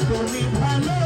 তুমি ভালো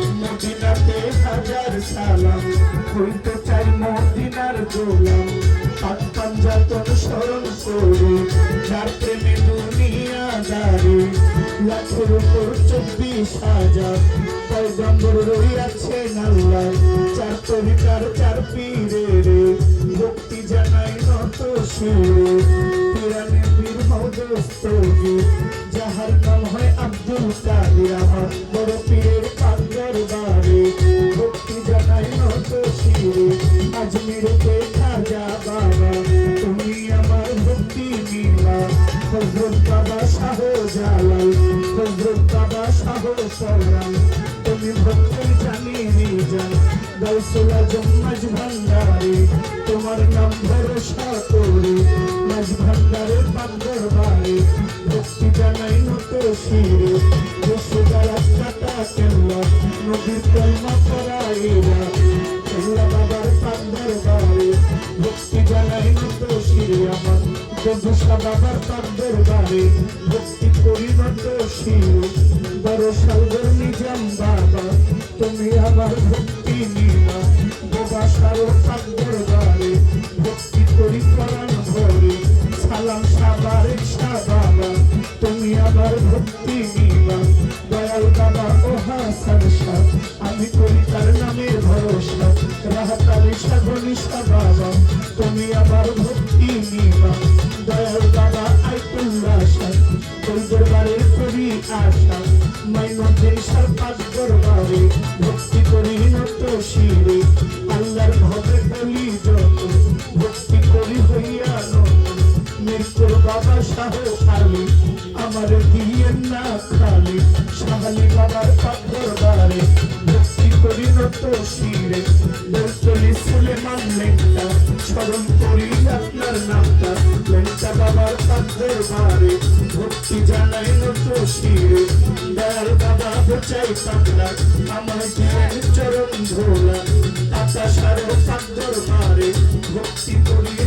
মদিনাতে হাজার সালাম। হইতে চাই মদিনার গোলাম। পাক পাঞ্জাতন স্মরণ করি, যার প্রেমে দুনিয়া দাঁড়ি। লাখের উপর চব্বিশ হাজার পয়গম্বর রইয়াছেন আল্লাহ চার তরিকার চার পীরে রে, ভক্তি জানাই নত সুরে পিরানে পীর মৌদস্তগি যাহার নাম হয় আব্দুল কাদের আমার খাজা বাবা? তুমি আমার ভক্তি নীলা হজরত বাবা শাহ জালাল, হজরত বাবা শাহ তোমার নাম ভরসা করি মাঝ ভান্ডারে পান্দর বাড়ি ভক্তি জানাই নত শিরে কেল্লা। নদীর কলমা বাড়ি জানাই নত শিরে আমার। যদুষা বাবার পান্দর বাড়ি। ভক্তি করি নত শিরে বড় সালগর নিজাম বাবা, তুমি আমার ভক্তি নিবা বাবা সারো পান্দর বাড়ি। ভক্তি করি পরাণ ভরে। সালাম সাবার ইচ্ছা বাবা, তুমি আবার ভক্তি নিবা দয়াল বাবা ও হাসান শাহ, আমি করি তার নামের ভরসা। রাহাতালি সাগনিশা বাবা। তুমি আবার ভক্তি নিবা। দয়াল বাবা আইতুল্লাহ শাহ তোর দরবারে করি আশা। মাইনুদ্দিন সার পাঁচ দরবারে ভক্তি করি নত শিরে। আল্লাহর ভবে বলি যত, ভক্তি করি হইয়া নত। মৃত্যুর বাবা শাহ আলী, আমার দিয়েন না খালি। শাহালি বাবার ভক্তি করি নত শিরে সুলেমান লেঙ্কা স্মরণ করি আপনার নামটা লেঙ্কা বাবার পাথর বারে ভক্তি জানাই নত শিরে দয়াল বাবা বোচাই পাগলা আমার দিয়েন চরণ ধোলা পাতা সারো পাথর বারে ভক্তি করি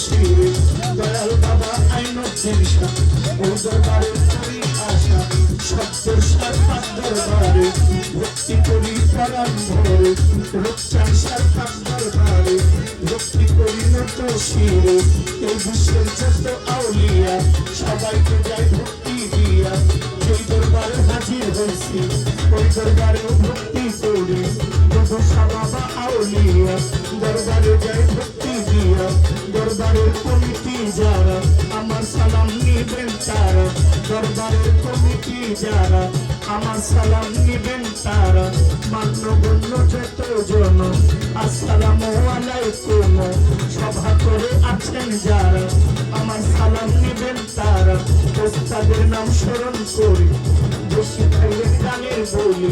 শিরে দয়াল বাবা আইন দিনসা ও দরবারে করি আশা সত্তর সার পাথর বারে ভক্তি করি পরাণ ভরে রূপচান সার পাথর বারে ভক্তি করি নত শিরে এই বিশ্বের যত আউলিয়া সবাইকে যাই ভক্তি দিয়া যেই দরবারে হাজির হয়েছি ওই দরবারেও ভক্তি করি যত বাবা আউলিয়া দরবারে যাই ভক্তি দিয়া দরবারের কমিটি যারা আমার সালাম নিবেন তারা দরবারের কমিটি যারা আমার সালাম নিবেন তারা মান্যগণ্য যত জন আসসালামু আলাইকুম সভা করে আছেন যারা আমার সালাম নিবেন তারা ওস্তাদের নাম স্মরণ করি বেশি খাইলে গানের বলি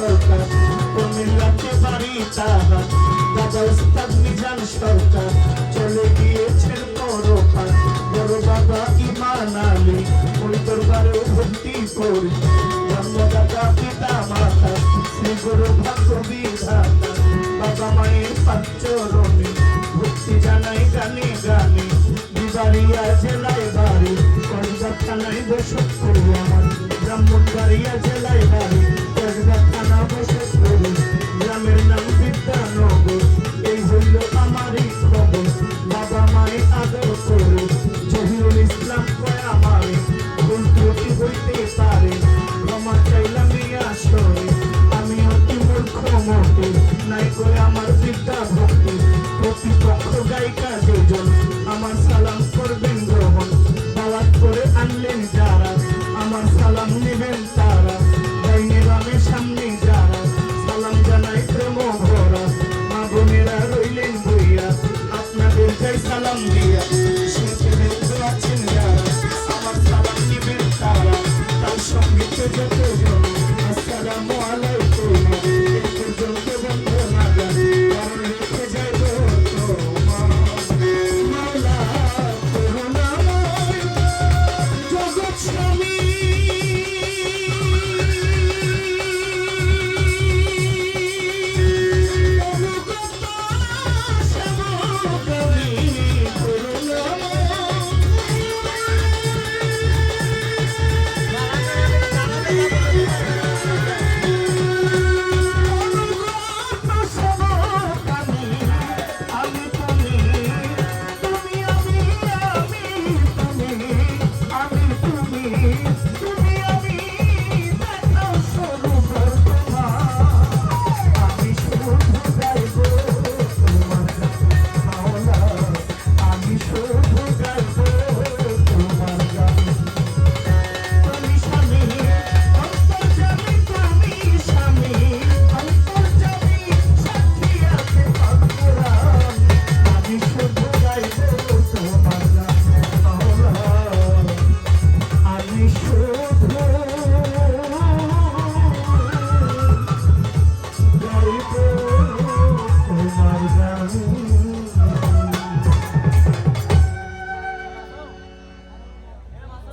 সরকার কুমিল্লাতে বাড়ি তাহার দাদা ওস্তাদ মিজান সরকার। চলে গিয়েছেন পরপার, বড় বাবা ইমান আলী, ওই দরবারেও ভক্তি করি। জন্মদাতা পিতা মাতা শ্রী গুরু ভাগ্য বিধাতা বাবা মায়ের পাঁচরণে ভক্তি জানাই গানে গানে। বিবাড়িয়া জেলায় বাড়ি কলকাতা থানায় বসত করি আমার। ব্রাহ্মণবাড়িয়া জেলায় বাড়ি গ্রামের নাম